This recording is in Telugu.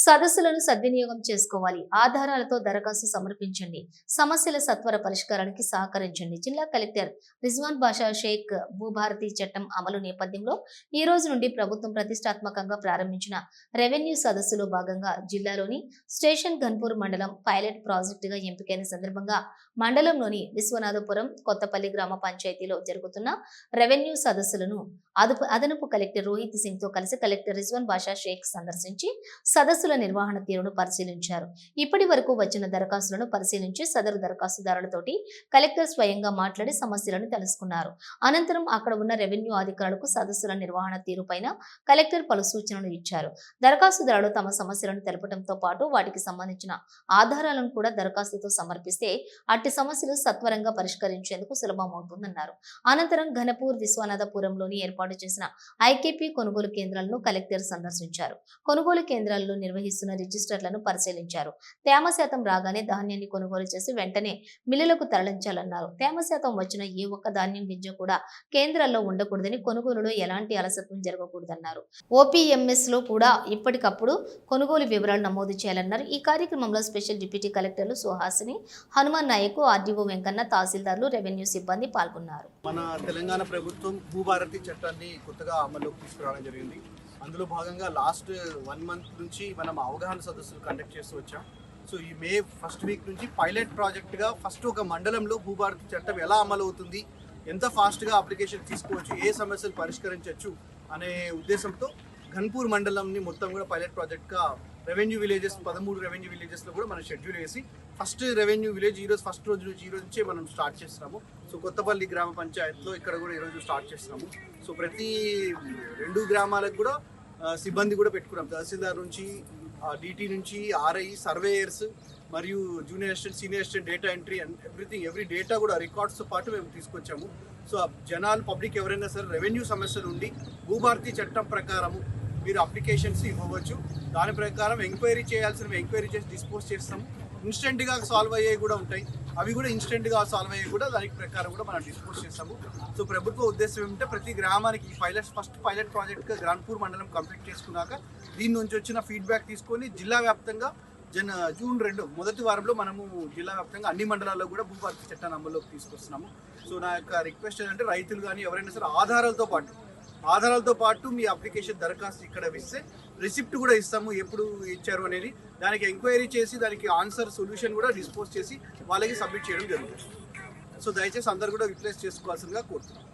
సదస్సులను సద్వినియోగం చేసుకోవాలి. ఆధారాలతో దరఖాస్తు సమర్పించండి. సమస్యల సత్వర పరిష్కారానికి సహకరించండి. జిల్లా కలెక్టర్ రిజ్వాన్ బాషా షేక్ భూభారతి చట్టం అమలు నేపథ్యంలో ఈ రోజు నుండి ప్రభుత్వం ప్రతిష్టాత్మకంగా ప్రారంభించిన రెవెన్యూ సదస్సులో భాగంగా జిల్లాలోని స్టేషన్ ఘన్పూర్ మండలం పైలట్ ప్రాజెక్టుగా ఎంపికైన సందర్భంగా మండలంలోని విశ్వనాథపురం కొత్తపల్లి గ్రామ పంచాయతీలో జరుగుతున్న రెవెన్యూ సదస్సులను అదుపు అదనపు కలెక్టర్ రోహిత్ సింగ్తో కలిసి కలెక్టర్ రిజ్వాన్ బాషా షేక్ సందర్శించి సదస్సు నిర్వహణ తీరును పరిశీలించారు. ఇప్పటి వరకు వచ్చిన దరఖాస్తులను పరిశీలించి సదరు దరఖాస్తుదారులతోటి కలెక్టర్ స్వయంగా మాట్లాడి సమస్యలను తెలుసుకున్నారు. అనంతరం అక్కడ ఉన్న రెవెన్యూ అధికారులకు సదస్సుల నిర్వహణ తీరుపైన కలెక్టర్ పలు సూచనలు ఇచ్చారు. దరఖాస్తుదారులు తమ సమస్యలను తెలపడంతో పాటు వాటికి సంబంధించిన ఆధారాలను కూడా దరఖాస్తుతో సమర్పిస్తే అట్టి సమస్యలు సత్వరంగా పరిష్కరించేందుకు సులభమవుతుందన్నారు. అనంతరం ఘనపూర్ విశ్వనాథపురంలోని ఏర్పాటు చేసిన ఐకేపీ కొనుగోలు కేంద్రాలను కలెక్టర్ సందర్శించారు. కొనుగోలు కేంద్రాల్లో నిర్వహిస్తున్న రిజిస్టర్లను పరిశీలించారు. తేమ శాతం రాగానే ధాన్యాన్ని కొనుగోలు చేసి వెంటనే మిల్లులకు తరలించాలన్నారు. తేమ శాతం వచ్చిన ఏ ఒక్క ధాన్యం గింజ కూడా కేంద్రాల్లో ఉండకూడదని కొనుగోలులో ఎలాంటి అలసత్వం జరగకూడదన్నారు. ఓపీఎంఎస్లో కూడా ఇప్పటికప్పుడు కొనుగోలు వివరాలు నమోదు చేయాలన్నారు. ఈ కార్యక్రమంలో స్పెషల్ డిప్యూటీ కలెక్టర్లు సుహాసిని హనుమాన్ నాయక్ ఆర్డీఓ వెంకన్న తహసీల్దార్లు రెవెన్యూ సిబ్బంది పాల్గొన్నారు. మన తెలంగాణ ప్రభుత్వం భూభారతి చట్టాన్ని కొత్తగా అమల్లోకి తీసుకురావడం జరిగింది. అందులో భాగంగా లాస్ట్ వన్ మంత్ నుంచి మనం అవగాహన సదస్సులు కండక్ట్ చేస్తూ వచ్చాం. సో ఈ మే ఫస్ట్ వీక్ నుంచి పైలట్ ప్రాజెక్ట్గా ఫస్ట్ ఒక మండలంలో భూభారతి చట్టం ఎలా అమలు అవుతుంది ఎంత ఫాస్ట్గా అప్లికేషన్ తీసుకోవచ్చు ఏ సమస్యలు పరిష్కరించవచ్చు అనే ఉద్దేశంతో ఘన్పూర్ మండలంని మొత్తం కూడా పైలట్ ప్రాజెక్ట్గా రెవెన్యూ విలేజెస్ పదమూడు రెవెన్యూ విలేజెస్లో కూడా మనం షెడ్యూల్ వేసి ఫస్ట్ రెవెన్యూ విలేజ్ ఈరోజు ఫస్ట్ రోజు నుంచి ఈ రోజు నుంచే మనం స్టార్ట్ చేస్తున్నాము. సో కొత్తపల్లి గ్రామ పంచాయత్లో ఇక్కడ కూడా ఈరోజు స్టార్ట్ చేస్తున్నాము. సో ప్రతి రెండు గ్రామాలకు కూడా సిబ్బంది కూడా పెట్టుకున్నాం. తహసీల్దార్ నుంచి డిటి నుంచి ఆర్ఐ సర్వేయర్స్ మరియు junior assistant senior assistant data entry and everything every data కూడా రికార్డ్స్తో పాటు మేము తీసుకొచ్చాము. సో ఆ జనాలు పబ్లిక్ ఎవరైనా సరే రెవెన్యూ సమస్యలు ఉండి భూభారతి చట్టం ప్రకారము మీరు అప్లికేషన్స్ ఇవ్వవచ్చు. దాని ప్రకారం ఎంక్వైరీ చేయాల్సినవి ఎంక్వైరీ చేసి డిస్పోజ్ చేస్తాము. ఇన్స్టెంట్గా సాల్వ్ అయ్యేవి కూడా ఉంటాయి. అవి కూడా ఇన్స్టెంట్గా సాల్వ్ అయ్యేవి కూడా దానికి ప్రకారం కూడా మనం డిస్పోజ్ చేస్తాము. సో ప్రభుత్వ ఉద్దేశం ఏమిటంటే ప్రతి గ్రామానికి పైలట్ ఫస్ట్ పైలట్ ప్రాజెక్ట్గా గ్రాన్పూర్ మండలం కంప్లీట్ చేసుకున్నాక దీని నుంచి వచ్చిన ఫీడ్బ్యాక్ తీసుకొని జిల్లా వ్యాప్తంగా జన జూన్ రెండు మొదటి వారంలో మనము జిల్లా వ్యాప్తంగా అన్ని మండలాల్లో కూడా భూపార్తి చట్టాన్ని అమల్లోకి తీసుకొస్తున్నాము. సో నా యొక్క రిక్వెస్ట్ ఏంటంటే రైతులు కానీ ఎవరైనా సరే ఆధారాలతో పాటు ఆధారాలతో పాటు మీ అప్లికేషన్ దరఖాస్తు ఇక్కడ ఇస్తే రిసిప్ట్ కూడా ఇస్తాము ఎప్పుడు ఇచ్చారు అనేది. దానికి ఎంక్వైరీ చేసి దానికి ఆన్సర్ సొల్యూషన్ కూడా డిస్పోజ్ చేసి వాళ్ళకి సబ్మిట్ చేయడం జరుగుతుంది. సో దయచేసి అందరు కూడా రిప్లేస్ చేసుకోవాల్సిందిగా కోరుతున్నాం.